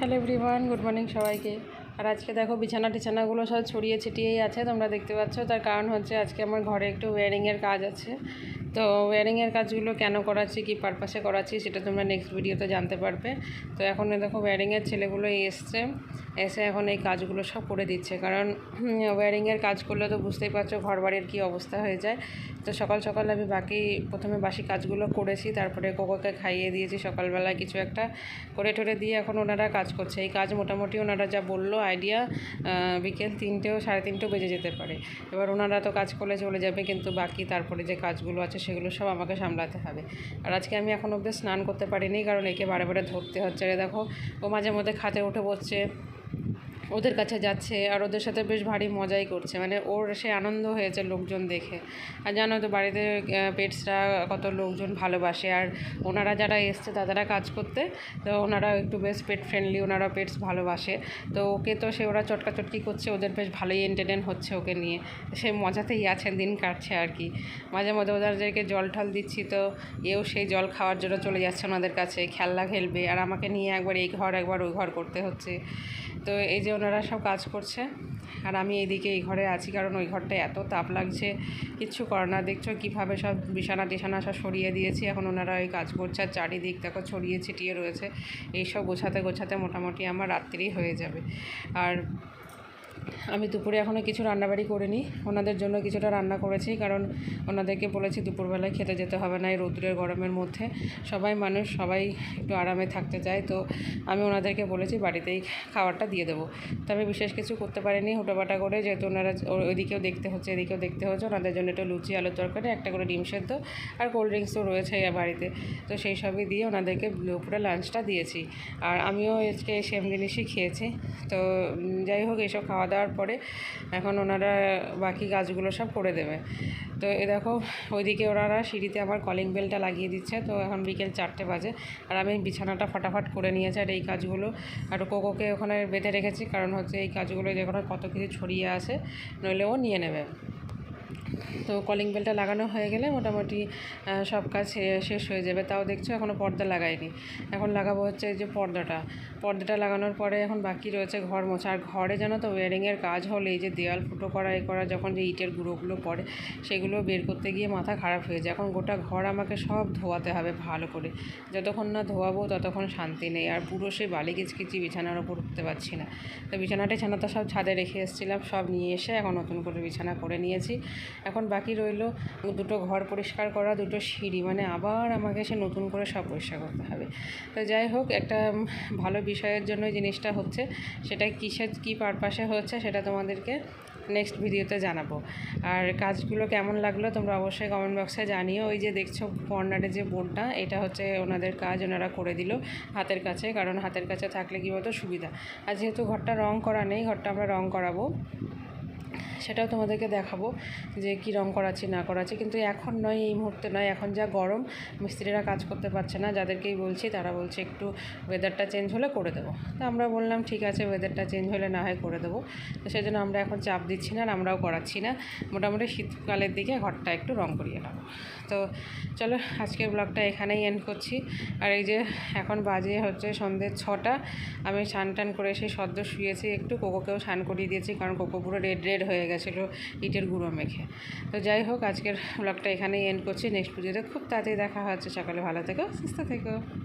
Hello everyone, good morning সবাইকে। আর আজকে দেখো বিছানা টিছানাগুলো সব ছড়িয়ে ছিটিয়েই আছে, তোমরা দেখতে পাচ্ছ। তার কারণ হচ্ছে আজকে আমার ঘরে একটু ওয়ারিংয়ের কাজ আছে। তো ওয়ারিংয়ের কাজগুলো কেন করাচ্ছি, কী পারপাসে করাচ্ছি, সেটা তোমরা নেক্সট ভিডিওতে জানতে পারবে। তো এখন দেখো ওয়ারিংয়ের ছেলেগুলো এসছে, এসে এখন এই কাজগুলো সব করে দিচ্ছে। কারণ ওয়ারিংয়ের কাজ করলে তো বুঝতেই পারছ ঘর বাড়ির কী অবস্থা হয়ে যায়। তো সকাল সকাল আমি বাকি, প্রথমে বাসি কাজগুলো করেছি, তারপরে কোকোকে খাইয়ে দিয়েছি সকালবেলায় কিছু একটা করে টোরে দিয়ে এখন ওনারা কাজ করছে। এই কাজ মোটামুটি ওনারা যা বলল আইডিয়া বিকেল তিনটেও সাড়ে তিনটেও বেজে যেতে পারে। এবার ওনারা তো কাজ করলে চলে যাবে, কিন্তু বাকি তারপরে যে কাজগুলো আছে সেগুলো সব আমাকে সামলাতে হবে। আর আজকে আমি এখন অব্দি স্নান করতে পারিনি, কারণ একে বারে বারে ধরতে হচ্ছে। রে দেখো, ও মাঝে মধ্যে খাতে উঠে বসছে। ওদের কাছে যাচ্ছে আর ওদের সাথে বেশ ভারী মজাই করছে। মানে ওর সে আনন্দ হয়েছে লোকজন দেখে। আর জানো তো বাড়িতে পেটসরা কত লোকজন ভালোবাসে। আর ওনারা যারা এসছে তারা কাজ করতে, তো ওনারা একটু বেশ পেট ফ্রেন্ডলি ওনারা পেটস ভালোবাসে। তো ওকে তো সে ওরা চটকাচটকি করছে, ওদের বেশ ভালোই এন্টারটেন হচ্ছে ওকে নিয়ে। সে মজাতেই আছে দিন কাটছে আর কি। মাঝে মধ্যে ওদেরকে জল ঠল দিচ্ছি তো এও সেই জল খাওয়ার জন্য চলে যাচ্ছে ওনাদের কাছে, খেলনা খেলবে। আর আমাকে নিয়ে একবার এই ঘর, একবার ওই ঘর করতে হচ্ছে। তো এই যে ওনারা সব কাজ করছে। আর আমি এইদিকে এই ঘরে আছি, কারণ ওই ঘরটা এত তাপ লাগছে, কিচ্ছু কর না। দেখছ কীভাবে সব বিছানা টিছানা সব সরিয়ে দিয়েছি, এখন ওনারা ওই কাজ করছে, আর চারিদিক দেখো ছড়িয়ে ছিটিয়ে রয়েছে। এইসব গোছাতে গোছাতে মোটামুটি আমার রাত্রি হয়ে যাবে। আর আমি দুপুরে এখনও কিছু রান্নাবাড়ি করিনি। ওনাদের জন্য কিছুটা রান্না করেছি, কারণ ওনাদেরকে বলেছি দুপুরবেলায় খেতে যেতে হবে না এই রৌদ্রের গরমের মধ্যে। সবাই মানুষ, সবাই একটু আরামে থাকতে চায়, তো আমি ওনাদেরকে বলেছি বাড়িতেই খাবারটা দিয়ে দেবো। তো আমি বিশেষ কিছু করতে পারিনি, হুটোপাটা করে, যেহেতু ওনারা ওইদিকেও দেখতে হচ্ছে, এদিকেও দেখতে হচ্ছে, ওনাদের জন্য একটু লুচি, আলুর তরকারি, একটা করে ডিম সেদ্ধ আর কোল্ড ড্রিঙ্কসও রয়েছে বাড়িতে। তো সেই সবই দিয়ে ওনাদেরকে দুপুরে লাঞ্চটা দিয়েছি। আর আমিও আজকে সেম জিনিসই খেয়েছি। তো যাই হোক এইসব খাওয়া দাওয়ার পরে এখন ওনারা বাকি গাছগুলো সব করে দেবে। তো এ দেখো, ওইদিকে ওনারা সিঁড়িতে আমার কলিং বেলটা লাগিয়ে দিচ্ছে। তো এখন বিকেল চারটে বাজে। আর আমি বিছানাটা ফটাফট করে নিয়েছি আর এই কাজগুলো। আর কোকোকে ওখানে বেঁধে রেখেছি, কারণ হচ্ছে এই কাজগুলো যে কত কিছু ছড়িয়ে আসে নইলে ও নিয়ে নেবে। তো কলিং বেলটা লাগানো হয়ে গেলে মোটামুটি সব কাজ শেষ হয়ে যাবে। তাও দেখছ এখনও পর্দা লাগাইনি এখন লাগাবো হচ্ছে এই যে পর্দাটা। পর্দাটা লাগানোর পরে এখন বাকি রয়েছে ঘর মোছা। আর ঘরে যেন তো ওয়ারিংয়ের কাজ হলে এই যে দেওয়াল ফুটো করা, এ করা, যখন যে ইটের গুঁড়োগুলো পড়ে, সেগুলো বের করতে গিয়ে মাথা খারাপ হয়ে যায়। এখন গোটা ঘর আমাকে সব ধোয়াতে হবে ভালো করে। যতক্ষণ না ধোয়াবো ততক্ষণ শান্তি নেই। আর পুরো সেই বালি কিচকিচি বিছানার ওপর উঠতে পারছি না। তো বিছানাটা ছানা তো সব ছাদে রেখে এসেছিলাম। সব নিয়ে এসে এখন নতুন করে বিছানা করে নিয়েছি। এখন বাকি রইল দুটো ঘর পরিষ্কার করা, দুটো সিঁড়ি। মানে আবার আমাকে সে নতুন করে সব পরিষ্কার করতে হবে। তো যাই হোক, একটা ভালো বিষয়ের জন্য জিনিসটা হচ্ছে সেটা কিসের, কী পারপাসে হচ্ছে সেটা তোমাদেরকে নেক্সট ভিডিওতে জানাব। আর কাজগুলো কেমন লাগল তোমরা অবশ্যই কমেন্ট বক্সে জানিও। ওই যে দেখছ কর্নারে যে বোর্ডটা এটা হচ্ছে ওনাদের কাজ, ওনারা করে দিল হাতের কাছে, কারণ হাতের কাছে থাকলে কী বলতো সুবিধা। আর যেহেতু ঘরটা রং করা নেই, ঘরটা আমরা রং করাবো। সেটাও তোমাদেরকে দেখাবো যে কী রং করাচ্ছি, না করাচ্ছি। কিন্তু এখন নয়, এই মুহূর্তে নয়। এখন যা গরম, মিস্ত্রিরা কাজ করতে পারছে না। যাদেরকেই বলছি, তারা বলছে একটু ওয়েদারটা চেঞ্জ হলে করে দেবো। তো আমরা বললাম, ঠিক আছে ওয়েদারটা চেঞ্জ হলে না হয় করে দেবো। তো সেই জন্য আমরা এখন চাপ দিচ্ছি না আর আমরাও করাচ্ছি না। মোটামুটি শীতকালের দিকে ঘরটা একটু রং করিয়ে নেব। তো চলো, আজকের ব্লগটা এখানেই এন্ড করছি। আর এই যে এখন বাজে হচ্ছে সন্ধ্যে ছটা। আমি স্নান টান করে এসে সদ্য শুয়েছি। একটু কোকোকেও স্নান করিয়ে দিয়েছি, কারণ কোকো পুরো রেড রেড হয়ে গেছিল ইটের গুঁড়ো মেখে। তো যাই হোক, আজকের ব্লগটা এখানেই এন্ড করছি। নেক্সট পুজোতে খুব তাড়াতাড়ি দেখা হচ্ছে। সকালে ভালো থেকো, সুস্থ থেকো।